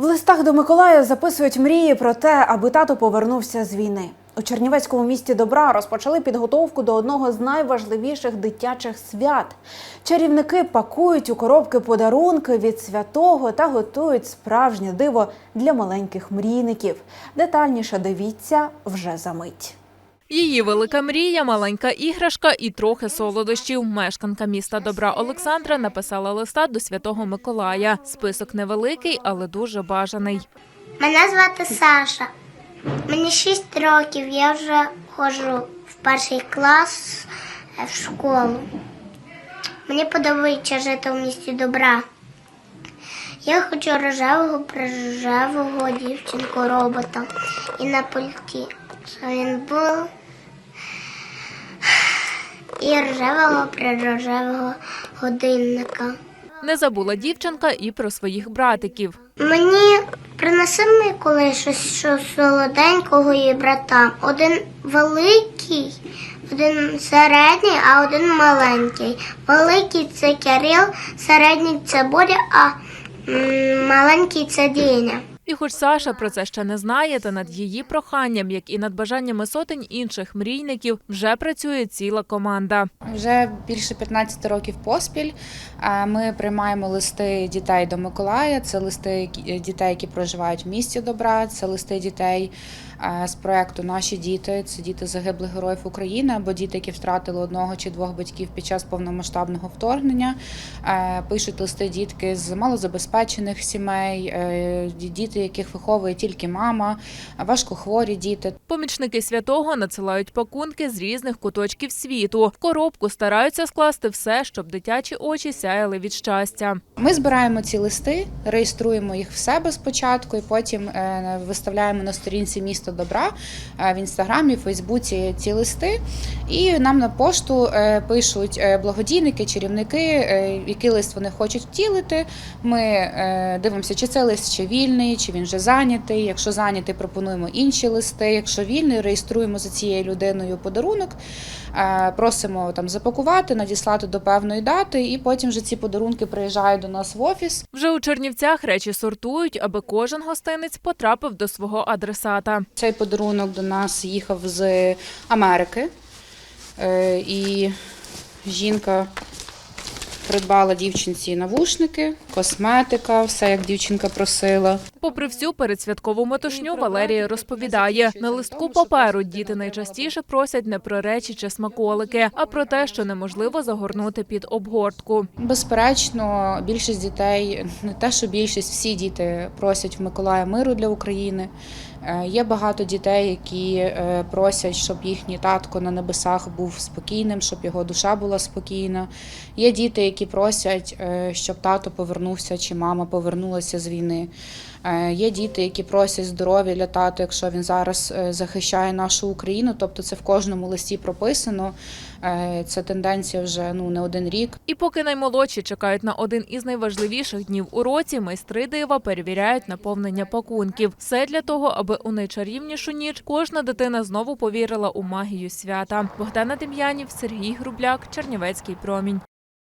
В листах до Миколая записують мрії про те, аби тато повернувся з війни. У Чернівецькому місті добра розпочали підготовку до одного з найважливіших дитячих свят. Чарівники пакують у коробки подарунки від святого та готують справжнє диво для маленьких мрійників. Детальніше дивіться вже за мить. Її велика мрія, маленька іграшка і трохи солодощів. Мешканка міста Добра Олександра написала листа до святого Миколая. Список невеликий, але дуже бажаний. Мене звати Саша. Мені 6 років, я вже ходжу в перший клас е, в школу. Мені подобається жити в місті добра. Я хочу рожевого прирожевого дівчинку робота і на пульті. Він був. І рожевого прирожевого годинника. Не забула дівчинка і про своїх братиків. Мені принеси Миколай щось що солоденького і брата. Один великий, один середній, а один маленький. Великий це Кирил, середній це Боря, а м, маленький це Діня. І хоч Саша про це ще не знає, та над її проханням, як і над бажаннями сотень інших мрійників, вже працює ціла команда. Вже більше 15 років поспіль е, ми приймаємо листи дітей до Миколая. Це листи дітей, які проживають в місті добра. Це листи дітей е, з проекту Наші діти. Це діти загиблих героїв України або діти, які втратили одного чи двох батьків під час повномасштабного вторгнення. Е, Пишуть листи дітки з малозабезпечених сімей, е, ді- діти, яких виховує тільки мама, важкохворі діти. Помічники святого надсилають пакунки з різних куточків світу. В коробку стараються скласти все, щоб дитячі очі сяяли від щастя. Ми збираємо ці листи, реєструємо їх в себе спочатку, і потім е, виставляємо на сторінці міста добра е, в інстаграмі, Фейсбуці ці листи. І нам на пошту е, пишуть благодійники, чарівники, який лист вони хочуть втілити. Ми дивимося, чи це лист ще вільний, чи він вже зайнятий. Якщо зайнятий, пропонуємо інші листи. Якщо вільний, реєструємо за цією людиною подарунок. Е, Просимо там запакувати, надіслати до певної дати, і потім вже ці подарунки приїжджають до нас в офіс. Вже у Чернівцях речі сортують, аби кожен гостинець потрапив до свого адресата. Цей подарунок до нас їхав з Америки, Е, і жінка придбала дівчинці навушники, косметика, все як дівчинка просила. Попри всю передсвяткову метушню, Валерія розповідає, на листку паперу діти найчастіше просять не про речі чи смаколики, а про те, що неможливо загорнути під обгортку. Безперечно, більшість дітей, не те, що більшість, всі діти просять в Миколая миру для України. Е, Є багато дітей, які е, просять, щоб їхній татко на небесах був спокійним, щоб його душа була спокійна. Є діти, які просять, е, щоб тато повернувся чи мама повернулася з війни. Е, Є діти, які просять здоров'я для тата, якщо він зараз е, захищає нашу Україну. Тобто це в кожному листі прописано. Е, Це тенденція вже ну не один рік. І поки наймолодші чекають на один із найважливіших днів у році, майстри дива перевіряють наповнення пакунків. Все для того, аби у найчарівнішу ніч кожна дитина знову повірила у магію свята. Богдана Дем'янів, Сергій Грубляк, Чернівецький промінь.